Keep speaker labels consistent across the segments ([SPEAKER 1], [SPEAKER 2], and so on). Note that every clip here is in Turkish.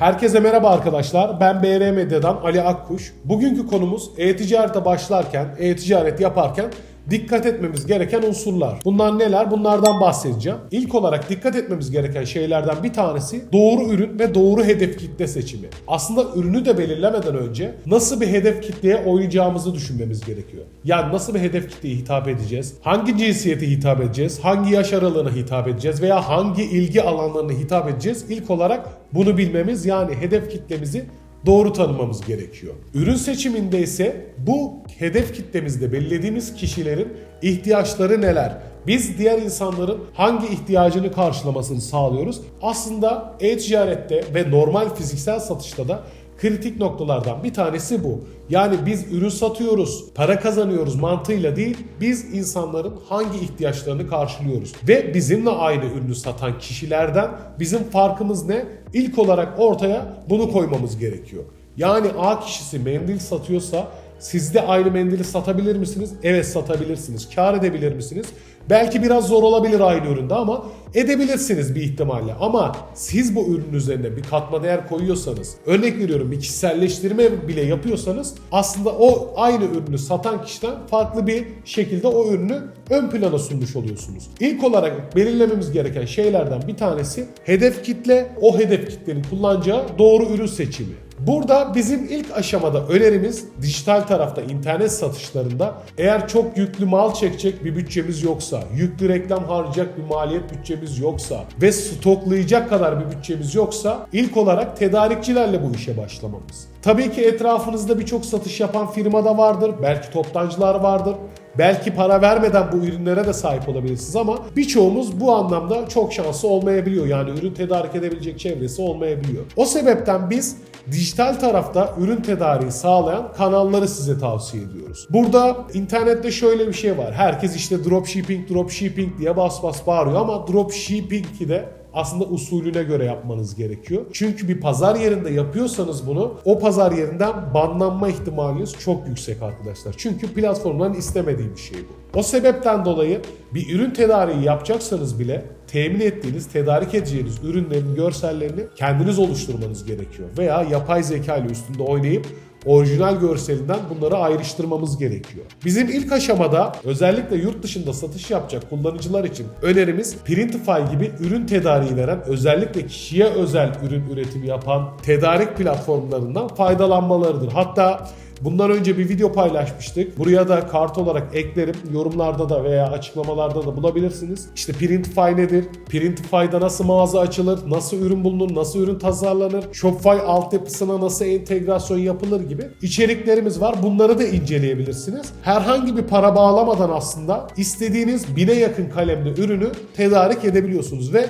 [SPEAKER 1] Herkese merhaba arkadaşlar. Ben BR Medya'dan Ali Akkuş. Bugünkü konumuz e-ticarete başlarken, e-ticaret yaparken dikkat etmemiz gereken unsurlar. Bunlar neler? Bunlardan bahsedeceğim. İlk olarak dikkat etmemiz gereken şeylerden bir tanesi doğru ürün ve doğru hedef kitle seçimi. Aslında ürünü de belirlemeden önce nasıl bir hedef kitleye oynayacağımızı düşünmemiz gerekiyor. Yani nasıl bir hedef kitleye hitap edeceğiz? Hangi cinsiyete hitap edeceğiz? Hangi yaş aralığına hitap edeceğiz? Veya hangi ilgi alanlarına hitap edeceğiz? İlk olarak bunu bilmemiz yani hedef kitlemizi doğru tanımamız gerekiyor. Ürün seçiminde ise bu hedef kitlemizde belirlediğimiz kişilerin ihtiyaçları neler? Biz diğer insanların hangi ihtiyacını karşılamasını sağlıyoruz? Aslında e-ticarette ve normal fiziksel satışta da kritik noktalardan bir tanesi bu. Yani biz ürün satıyoruz, para kazanıyoruz mantığıyla değil, biz insanların hangi ihtiyaçlarını karşılıyoruz. Ve bizimle aynı ürünü satan kişilerden bizim farkımız ne? İlk olarak ortaya bunu koymamız gerekiyor. Yani A kişisi mendil satıyorsa siz de aynı mendili satabilir misiniz? Evet satabilirsiniz. Kar edebilir misiniz? Belki biraz zor olabilir aynı üründe ama edebilirsiniz bir ihtimalle. Ama siz bu ürün üzerine bir katma değer koyuyorsanız, örnek veriyorum bir kişiselleştirme bile yapıyorsanız aslında o aynı ürünü satan kişiden farklı bir şekilde o ürünü ön plana sunmuş oluyorsunuz. İlk olarak belirlememiz gereken şeylerden bir tanesi hedef kitle, o hedef kitlenin kullanacağı doğru ürün seçimi. Burada bizim ilk aşamada önerimiz dijital tarafta internet satışlarında eğer çok yüklü mal çekecek bir bütçemiz yoksa, yüklü reklam harcayacak bir maliyet bütçemiz yoksa ve stoklayacak kadar bir bütçemiz yoksa ilk olarak tedarikçilerle bu işe başlamamız. Tabii ki etrafınızda birçok satış yapan firma da vardır, belki toptancılar vardır. Belki para vermeden bu ürünlere de sahip olabilirsiniz ama birçoğumuz bu anlamda çok şanslı olmayabiliyor. Yani ürün tedarik edebilecek çevresi olmayabiliyor. O sebepten biz dijital tarafta ürün tedariği sağlayan kanalları size tavsiye ediyoruz. Burada internette şöyle bir şey var. Herkes işte dropshipping, dropshipping diye bas bas bağırıyor ama dropshipping'i de aslında usulüne göre yapmanız gerekiyor. Çünkü bir pazar yerinde yapıyorsanız bunu o pazar yerinden banlanma ihtimaliniz çok yüksek arkadaşlar. Çünkü platformların istemediği bir şey bu. O sebepten dolayı bir ürün tedariği yapacaksanız bile temin ettiğiniz, tedarik edeceğiniz ürünlerin görsellerini kendiniz oluşturmanız gerekiyor. Veya yapay zeka ile üstünde oynayıp orijinal görselinden bunları ayrıştırmamız gerekiyor. Bizim ilk aşamada özellikle yurt dışında satış yapacak kullanıcılar için önerimiz Printify gibi ürün tedariği veren özellikle kişiye özel ürün üretimi yapan tedarik platformlarından faydalanmalarıdır. Hatta Bundan önce bir video paylaşmıştık. Buraya da kart olarak eklerim. Yorumlarda da veya açıklamalarda da bulabilirsiniz. İşte Printify nedir? Printify'da nasıl mağaza açılır? Nasıl ürün bulunur? Nasıl ürün tasarlanır? Shopify altyapısına nasıl entegrasyon yapılır gibi içeriklerimiz var. Bunları da inceleyebilirsiniz. Herhangi bir para bağlamadan aslında istediğiniz bine yakın kalemli ürünü tedarik edebiliyorsunuz ve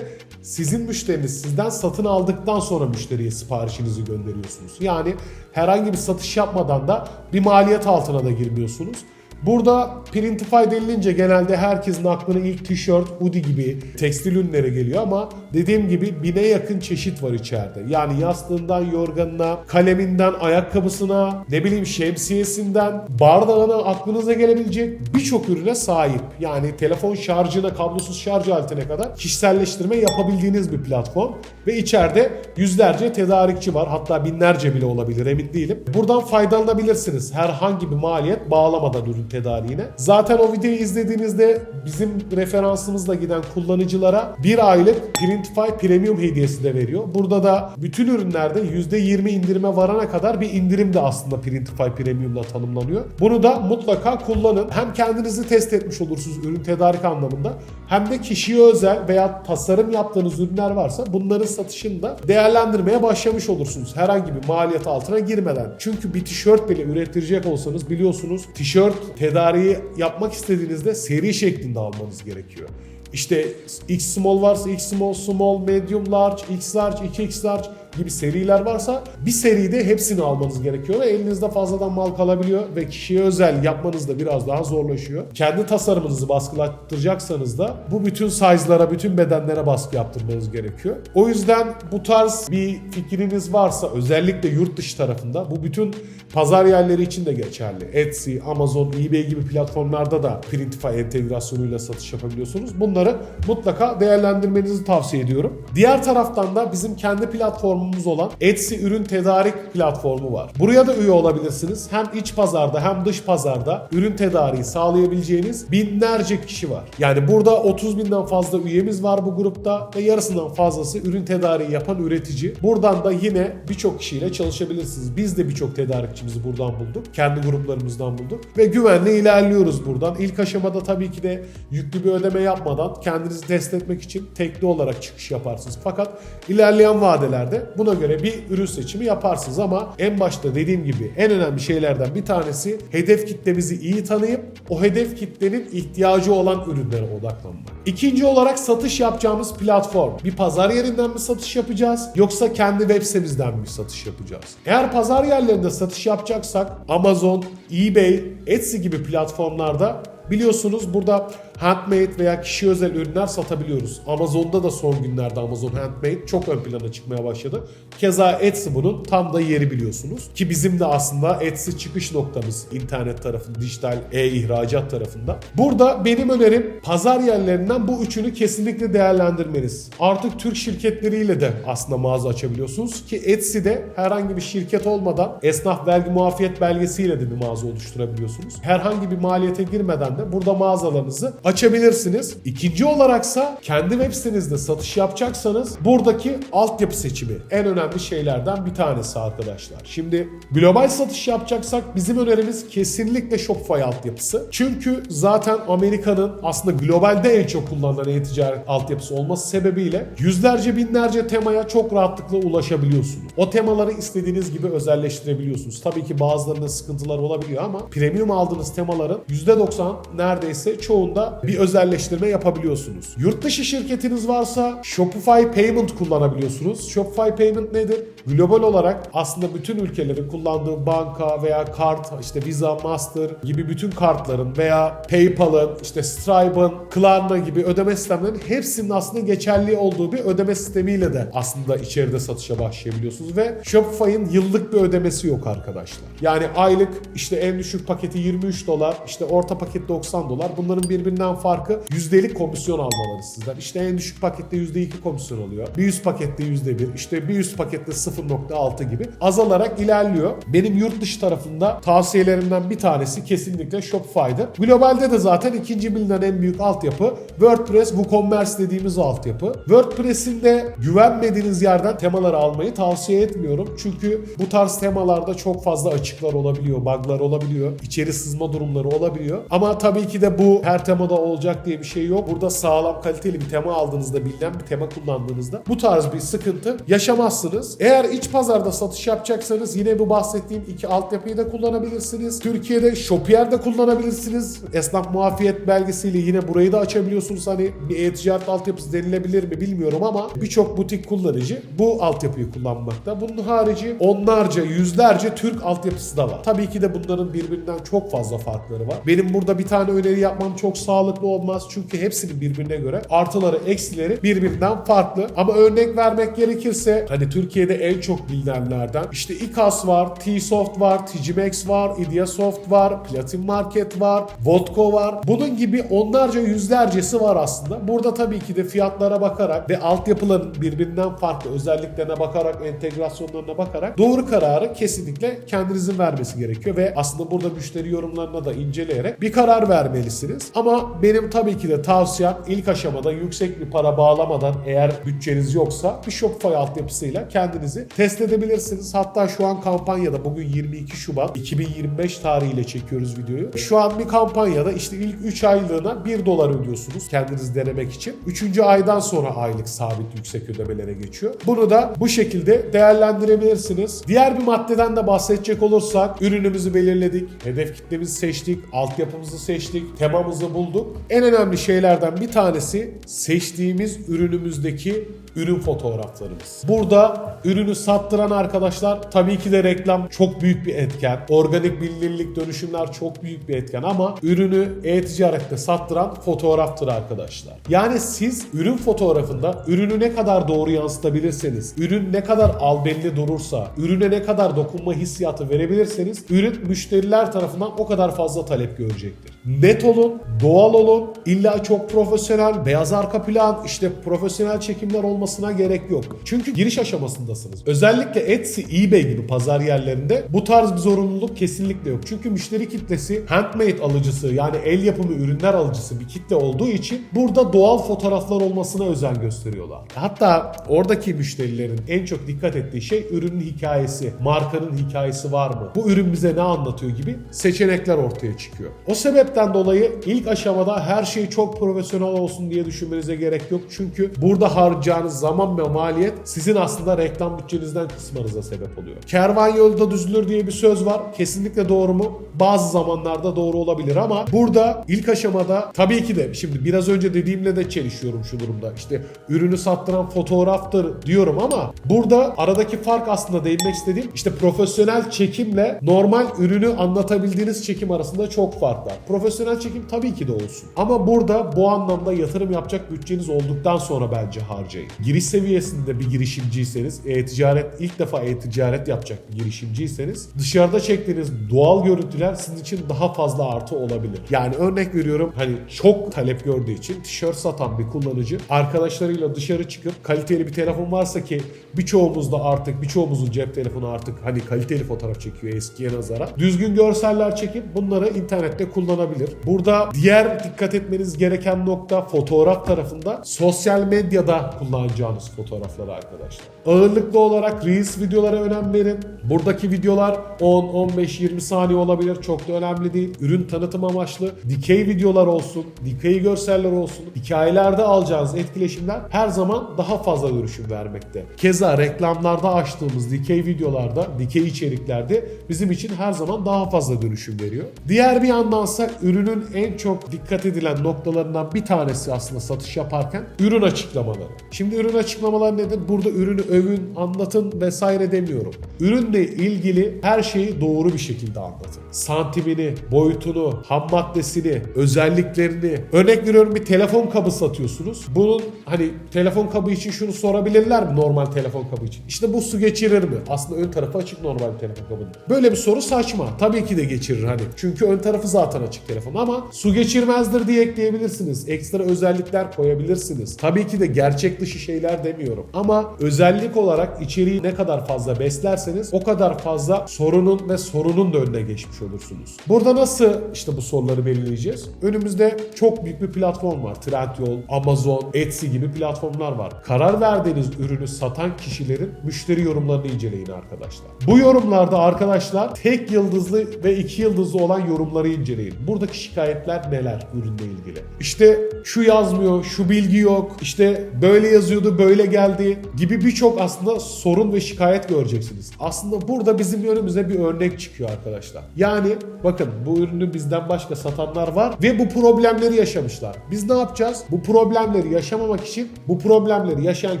[SPEAKER 1] sizin müşteriniz sizden satın aldıktan sonra müşteriye siparişinizi gönderiyorsunuz. Yani herhangi bir satış yapmadan da bir maliyet altına da girmiyorsunuz. Burada Printify denilince genelde herkesin aklına ilk tişört, hoodie gibi tekstil ürünleri geliyor ama dediğim gibi bine yakın çeşit var içeride. Yani yastığından yorganına, kaleminden ayakkabısına, ne bileyim şemsiyesinden, bardağına aklınıza gelebilecek birçok ürüne sahip. Yani telefon şarjına, kablosuz şarj aletine kadar kişiselleştirme yapabildiğiniz bir platform. Ve içeride yüzlerce tedarikçi var. Hatta binlerce bile olabilir emin değilim. Buradan faydalanabilirsiniz. Herhangi bir maliyet bağlamadan ürün tedariğine. Zaten o videoyu izlediğinizde bizim referansımızla giden kullanıcılara bir aylık Printify Premium hediyesi de veriyor. Burada da bütün ürünlerde %20 indirime varana kadar bir indirim de aslında Printify Premium'la tanımlanıyor. Bunu da mutlaka kullanın. Hem kendinizi test etmiş olursunuz ürün tedarik anlamında hem de kişiye özel veya tasarım yaptığınız ürünler varsa bunların satışını da değerlendirmeye başlamış olursunuz. Herhangi bir maliyet altına girmeden. Çünkü bir tişört bile ürettirecek olsanız biliyorsunuz tişört tedariği yapmak istediğinizde seri şeklinde almanız gerekiyor. İşte X small varsa X small, small, medium large, X large, 2X large gibi seriler varsa bir seride hepsini almanız gerekiyor ve elinizde fazladan mal kalabiliyor ve kişiye özel yapmanız da biraz daha zorlaşıyor. Kendi tasarımınızı baskılattıracaksanız da bu bütün size'lara, bütün bedenlere baskı yaptırmanız gerekiyor. O yüzden bu tarz bir fikriniz varsa özellikle yurt dışı tarafında bu bütün pazar yerleri için de geçerli. Etsy, Amazon, eBay gibi platformlarda da Printify entegrasyonuyla satış yapabiliyorsunuz. Bunları mutlaka değerlendirmenizi tavsiye ediyorum. Diğer taraftan da bizim kendi platformumuz platformumuz olan Etsy ürün tedarik platformu var. Buraya da üye olabilirsiniz. Hem iç pazarda hem dış pazarda ürün tedariği sağlayabileceğiniz binlerce kişi var. Yani burada 30 binden fazla üyemiz var bu grupta ve yarısından fazlası ürün tedariği yapan üretici. Buradan da yine birçok kişiyle çalışabilirsiniz. Biz de birçok tedarikçimizi buradan bulduk. Kendi gruplarımızdan bulduk. Ve güvenle ilerliyoruz buradan. İlk aşamada tabii ki de yüklü bir ödeme yapmadan kendinizi test etmek için tekli olarak çıkış yaparsınız. Fakat ilerleyen vadelerde buna göre bir ürün seçimi yaparsınız ama en başta dediğim gibi en önemli şeylerden bir tanesi hedef kitlemizi iyi tanıyıp o hedef kitlenin ihtiyacı olan ürünlere odaklanmak. İkinci olarak satış yapacağımız platform. Bir pazar yerinden mi satış yapacağız yoksa kendi web sitemizden mi satış yapacağız? Eğer pazar yerlerinde satış yapacaksak Amazon, eBay, Etsy gibi platformlarda Biliyorsunuz burada handmade veya kişi özel ürünler satabiliyoruz. Amazon'da da son günlerde Amazon Handmade çok ön plana çıkmaya başladı. Keza Etsy bunun tam da yeri biliyorsunuz. Ki bizim de aslında Etsy çıkış noktamız internet tarafında, dijital e-ihracat tarafında. Burada benim önerim pazar yerlerinden bu üçünü kesinlikle değerlendirmeniz. Artık Türk şirketleriyle de aslında mağaza açabiliyorsunuz ki Etsy'de herhangi bir şirket olmadan esnaf vergi muafiyet belgesiyle de bir mağaza oluşturabiliyorsunuz. Herhangi bir maliyete girmeden de burada mağazalarınızı açabilirsiniz. İkinci olaraksa kendi web sitenizde satış yapacaksanız buradaki altyapı seçimi en önemli şeylerden bir tanesi arkadaşlar. Şimdi global satış yapacaksak bizim önerimiz kesinlikle Shopify altyapısı. Çünkü zaten Amerika'nın aslında globalde en çok kullanılan e-ticaret altyapısı olması sebebiyle yüzlerce binlerce temaya çok rahatlıkla ulaşabiliyorsunuz. O temaları istediğiniz gibi özelleştirebiliyorsunuz. Tabii ki bazılarında sıkıntılar olabiliyor ama premium aldığınız temaların %90 neredeyse çoğunda bir özelleştirme yapabiliyorsunuz. Yurt dışı şirketiniz varsa Shopify Payment kullanabiliyorsunuz. Shopify Payment nedir? Global olarak aslında bütün ülkelerin kullandığı banka veya kart, işte Visa, Master gibi bütün kartların veya PayPal'ın, işte Stripe'ın, Klarna gibi ödeme sistemlerinin hepsinin aslında geçerli olduğu bir ödeme sistemiyle de aslında içeride satışa başlayabiliyorsunuz ve Shopify'ın yıllık bir ödemesi yok arkadaşlar. Yani aylık işte en düşük paketi 23 dolar, işte orta paket 90 dolar. Bunların birbirinden farkı yüzdelik komisyon almaları sizden. İşte en düşük pakette %2 komisyon oluyor. Bir üst pakette %1, işte bir üst pakette 0.6 gibi azalarak ilerliyor. Benim yurt dışı tarafında tavsiyelerimden bir tanesi kesinlikle Shopify'dı. Globalde de zaten ikinci bilinen en büyük altyapı WordPress, WooCommerce dediğimiz altyapı. WordPress'in de güvenmediğiniz yerden temaları almayı tavsiye etmiyorum. Çünkü bu tarz temalarda çok fazla açıklar olabiliyor, bug'lar olabiliyor, içeri sızma durumları olabiliyor. Ama tabii ki de bu her temada olacak diye bir şey yok. Burada sağlam kaliteli bir tema aldığınızda, bilinen bir tema kullandığınızda bu tarz bir sıkıntı yaşamazsınız. Eğer iç pazarda satış yapacaksanız yine bu bahsettiğim iki altyapıyı da kullanabilirsiniz. Türkiye'de Shopier de kullanabilirsiniz. Esnaf muafiyet belgesiyle yine burayı da açabiliyorsunuz. Hani bir e-ticaret altyapısı denilebilir mi bilmiyorum ama birçok butik kullanıcı bu altyapıyı kullanmakta. Bunun harici onlarca, yüzlerce Türk altyapısı da var. Tabii ki de bunların birbirinden çok fazla farkları var. Benim burada bir tane öneri yapmam çok sağlıklı olmaz. Çünkü hepsinin birbirine göre artıları, eksileri birbirinden farklı. Ama örnek vermek gerekirse hani Türkiye'de en çok bilinenlerden işte İKAS var, T-Soft var, TCMX var, Ideasoft var, Platin Market var, Vodko var. Bunun gibi onlarca yüzlercesi var aslında. Burada tabii ki de fiyatlara bakarak ve altyapıların birbirinden farklı özelliklerine bakarak, entegrasyonlarına bakarak doğru kararı kesinlikle kendinizin vermesi gerekiyor ve aslında burada müşteri yorumlarına da inceleyerek bir karar vermelisiniz. Ama benim tabii ki de tavsiyem ilk aşamada yüksek bir para bağlamadan eğer bütçeniz yoksa bir Shopify altyapısıyla kendinizi test edebilirsiniz. Hatta şu an kampanyada bugün 22 Şubat 2025 tarihiyle çekiyoruz videoyu. Şu an bir kampanyada işte ilk 3 aylığına 1 dolar ödüyorsunuz kendiniz denemek için. 3. aydan sonra aylık sabit yüksek ödemelere geçiyor. Bunu da bu şekilde değerlendirebilirsiniz. Diğer bir maddeden de bahsedecek olursak ürünümüzü belirledik, hedef kitlemizi seçtik, altyapımızı seçtik, temamızı bulduk. En önemli şeylerden bir tanesi seçtiğimiz ürünümüzdeki ürün fotoğraflarımız. Burada ürünü sattıran arkadaşlar tabii ki de reklam çok büyük bir etken. Organik bilinirlik dönüşümler çok büyük bir etken ama ürünü e-ticarette sattıran fotoğraftır arkadaşlar. Yani siz ürün fotoğrafında ürünü ne kadar doğru yansıtabilirseniz, ürün ne kadar albenili durursa, ürüne ne kadar dokunma hissiyatı verebilirseniz ürün müşteriler tarafından o kadar fazla talep görecektir. Net olun, doğal olun. İlla çok profesyonel, beyaz arka plan, işte profesyonel çekimler olmasına gerek yok. Çünkü giriş aşamasındasınız. Özellikle Etsy, eBay gibi pazar yerlerinde bu tarz bir zorunluluk kesinlikle yok. Çünkü müşteri kitlesi handmade alıcısı yani el yapımı ürünler alıcısı bir kitle olduğu için burada doğal fotoğraflar olmasına özen gösteriyorlar. Hatta oradaki müşterilerin en çok dikkat ettiği şey ürünün hikayesi, markanın hikayesi var mı? Bu ürün bize ne anlatıyor gibi seçenekler ortaya çıkıyor. O sebepten dolayı ilk aşamada her şey çok profesyonel olsun diye düşünmenize gerek yok. Çünkü burada harcayacağınız zaman ve maliyet sizin aslında reklam bütçenizden kısmanıza sebep oluyor. Kervan yolda düzülür diye bir söz var. Kesinlikle doğru mu? Bazı zamanlarda doğru olabilir ama burada ilk aşamada tabii ki de şimdi biraz önce dediğimle de çelişiyorum şu durumda. İşte ürünü sattıran fotoğraftır diyorum ama burada aradaki fark aslında değinmek istediğim işte profesyonel çekimle normal ürünü anlatabildiğiniz çekim arasında çok fark var. Profesyonel çekim tabii ki de olsun. Ama burada bu anlamda yatırım yapacak bütçeniz olduktan sonra bence harcayın. Giriş seviyesinde bir girişimciyseniz, e-ticaret ilk defa e-ticaret yapacak bir girişimciyseniz dışarıda çektiğiniz doğal görüntüler sizin için daha fazla artı olabilir. Yani örnek veriyorum hani çok talep gördüğü için tişört satan bir kullanıcı arkadaşlarıyla dışarı çıkıp kaliteli bir telefon varsa ki birçoğumuzda artık birçoğumuzun cep telefonu artık hani kaliteli fotoğraf çekiyor eskiye nazara. Düzgün görseller çekip bunları internette kullanabilir. Burada diğer dikkat etmeniz gereken nokta fotoğraf tarafında sosyal medyada kullanacağınız fotoğrafları arkadaşlar. Ağırlıklı olarak Reels videolara önem verin. Buradaki videolar 10, 15, 20 saniye olabilir. Çok da önemli değil. Ürün tanıtım amaçlı. Dikey videolar olsun, dikey görseller olsun. Hikayelerde alacağınız etkileşimler her zaman daha fazla dönüşüm vermekte. Keza reklamlarda açtığımız dikey videolarda, dikey içeriklerde bizim için her zaman daha fazla dönüşüm veriyor. Diğer bir yandansa ürünün en çok dikkat edilen noktalarından bir tanesi aslında satış yaparken ürün açıklamaları. Şimdi ürün açıklamaları nedir? Burada ürünü övün, anlatın vesaire demiyorum. Ürünle ilgili her şeyi doğru bir şekilde anlatın. Santimini, boyutunu, ham maddesini, özelliklerini. Örnek veriyorum bir telefon kabı satıyorsunuz. Bunun hani telefon kabı için şunu sorabilirler mi normal telefon kabı için? İşte bu su geçirir mi? Aslında ön tarafı açık normal telefon kabının. Böyle bir soru saçma. Tabii ki de geçirir hani. Çünkü ön tarafı zaten açık telefon ama su geçirmezdir diye ekleyebilirsiniz. Ekstra özellikler koyabilirsiniz. Tabii ki de gerçek dışı şeyler demiyorum. Ama özellik olarak içeriği ne kadar fazla beslerseniz o kadar fazla sorunun ve sorunun da önüne geçmiş olursunuz. Burada nasıl işte bu soruları belirleyeceğiz? Önümüzde çok büyük bir platform var. Trendyol, Amazon, Etsy gibi platformlar var. Karar verdiğiniz ürünü satan kişilerin müşteri yorumlarını inceleyin arkadaşlar. Bu yorumlarda arkadaşlar tek yıldızlı ve iki yıldızlı olan yorumları inceleyin. Buradaki şikayetler neler ürünle ilgili? İşte şu yazmıyor, şu bilgi yok, işte böyle yazıyordu, böyle geldi gibi birçok aslında sorun ve şikayet göreceksiniz. Aslında burada bizim önümüze bir örnek çıkıyor arkadaşlar. Yani bakın bu ürünü bizden başka satanlar var ve bu problemleri yaşamışlar. Biz ne yapacağız? Bu problemleri yaşamamak için bu problemleri yaşayan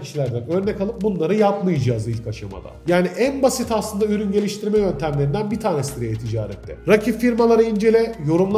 [SPEAKER 1] kişilerden örnek alıp bunları yapmayacağız ilk aşamada. Yani en basit aslında ürün geliştirme yöntemlerinden bir tanesidir e-ticarette. Rakip firmaları incele,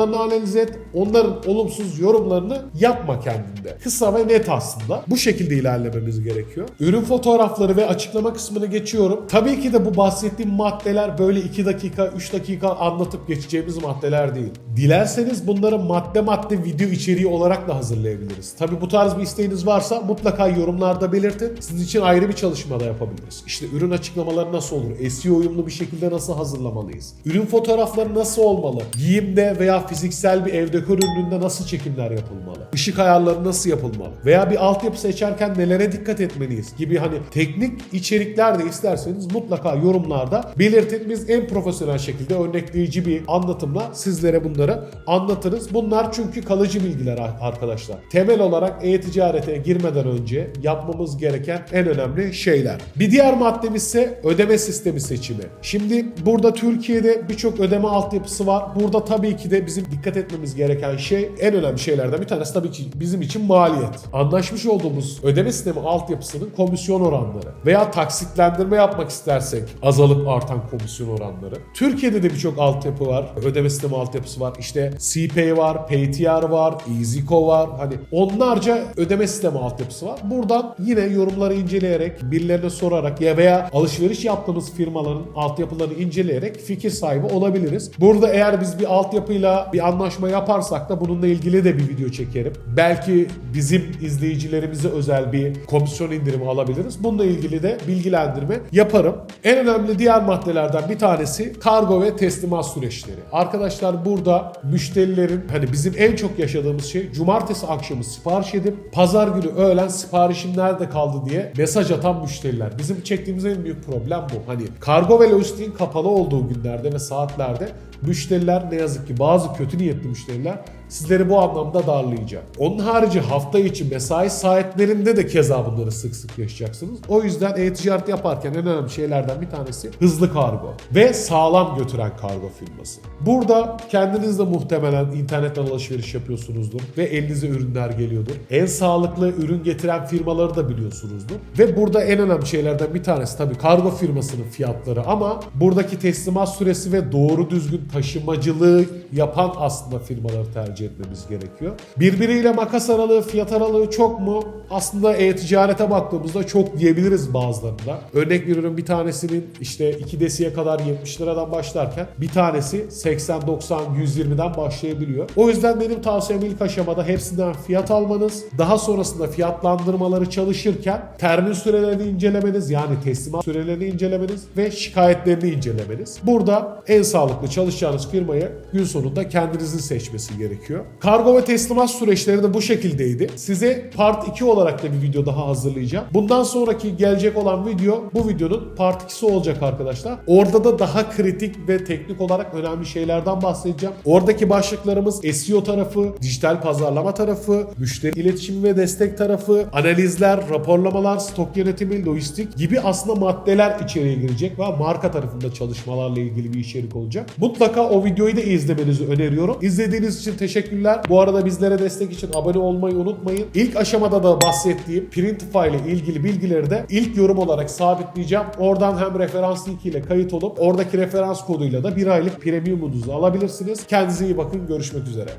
[SPEAKER 1] yorumlarını analiz et, onların olumsuz yorumlarını yapma kendinde. Kısa ve net aslında. Bu şekilde ilerlememiz gerekiyor. Ürün fotoğrafları ve açıklama kısmını geçiyorum. Tabii ki de bu bahsettiğim maddeler böyle 2 dakika, 3 dakika anlatıp geçeceğimiz maddeler değil. Dilerseniz bunları madde madde video içeriği olarak da hazırlayabiliriz. Tabii bu tarz bir isteğiniz varsa mutlaka yorumlarda belirtin. Sizin için ayrı bir çalışma da yapabiliriz. İşte ürün açıklamaları nasıl olur? SEO uyumlu bir şekilde nasıl hazırlamalıyız? Ürün fotoğrafları nasıl olmalı? Giyimde veya fiziksel bir ev dekor ürününde nasıl çekimler yapılmalı? Işık ayarları nasıl yapılmalı? Veya bir altyapı seçerken nelere dikkat etmeliyiz? Gibi hani teknik içerikler de isterseniz mutlaka yorumlarda belirtin. Biz en profesyonel şekilde örnekleyici bir anlatımla sizlere bunları anlatırız. Bunlar çünkü kalıcı bilgiler arkadaşlar. Temel olarak e-ticarete girmeden önce yapmamız gereken en önemli şeyler. Bir diğer maddemiz ise ödeme sistemi seçimi. Şimdi burada Türkiye'de birçok ödeme altyapısı var. Burada tabii ki de bizim dikkat etmemiz gereken şey en önemli şeylerden bir tanesi tabii ki bizim için maliyet. Anlaşmış olduğumuz ödeme sistemi altyapısının komisyon oranları veya taksitlendirme yapmak istersek azalıp artan komisyon oranları. Türkiye'de de birçok altyapı var. Ödeme sistemi altyapısı var. İşte CPay var, PayTR var, EasyCo var. Hani onlarca ödeme sistemi altyapısı var. Buradan yine yorumları inceleyerek, birilerine sorarak ya veya alışveriş yaptığımız firmaların altyapılarını inceleyerek fikir sahibi olabiliriz. Burada eğer biz bir altyapıyla bir Bir anlaşma yaparsak da bununla ilgili de bir video çekerim. Belki bizim izleyicilerimize özel bir komisyon indirimi alabiliriz. Bununla ilgili de bilgilendirme yaparım. En önemli diğer maddelerden bir tanesi kargo ve teslimat süreçleri. Arkadaşlar burada müşterilerin hani bizim en çok yaşadığımız şey cumartesi akşamı sipariş edip pazar günü öğlen siparişim nerede kaldı diye mesaj atan müşteriler. Bizim çektiğimiz en büyük problem bu. Hani kargo ve lojistiğin kapalı olduğu günlerde ve saatlerde müşteriler ne yazık ki bazı kötü niyetli müşteriler sizleri bu anlamda darlayacak. Onun harici hafta içi mesai saatlerinde de keza bunları sık sık yaşayacaksınız. O yüzden e-ticaret yaparken en önemli şeylerden bir tanesi hızlı kargo ve sağlam götüren kargo firması. Burada kendiniz de muhtemelen internetten alışveriş yapıyorsunuzdur ve elinize ürünler geliyordur. En sağlıklı ürün getiren firmaları da biliyorsunuzdur. Ve burada en önemli şeylerden bir tanesi tabii kargo firmasının fiyatları ama buradaki teslimat süresi ve doğru düzgün taşımacılığı yapan aslında firmaları tercih etmemiz gerekiyor. Birbiriyle makas aralığı, fiyat aralığı çok mu? Aslında e-ticarete baktığımızda çok diyebiliriz bazılarında. Örnek veriyorum bir tanesinin işte 2 desiye kadar 70 liradan başlarken bir tanesi 80, 90, 120'den başlayabiliyor. O yüzden benim tavsiyem ilk aşamada hepsinden fiyat almanız. Daha sonrasında fiyatlandırmaları çalışırken termin sürelerini incelemeniz yani teslimat sürelerini incelemeniz ve şikayetlerini incelemeniz. Burada en sağlıklı çalışacağınız firmayı gün sonunda kendinizin seçmesi gerekiyor. Kargo ve teslimat süreçleri de bu şekildeydi. Size part 2 olarak da bir video daha hazırlayacağım. Bundan sonraki gelecek olan video bu videonun part 2'si olacak arkadaşlar. Orada da daha kritik ve teknik olarak önemli şeylerden bahsedeceğim. Oradaki başlıklarımız SEO tarafı, dijital pazarlama tarafı, müşteri iletişimi ve destek tarafı, analizler, raporlamalar, stok yönetimi, lojistik gibi aslında maddeler içeriye girecek ve marka tarafında çalışmalarla ilgili bir içerik olacak. Mutlaka o videoyu da izlemenizi öneriyorum. İzlediğiniz için teşekkürler. Bu arada bizlere destek için abone olmayı unutmayın. İlk aşamada da bahsettiğim Printify ile ilgili bilgileri de ilk yorum olarak sabitleyeceğim. Oradan hem referans linki ile kayıt olup oradaki referans koduyla da bir aylık premiumunuzu alabilirsiniz. Kendinize iyi bakın. Görüşmek üzere.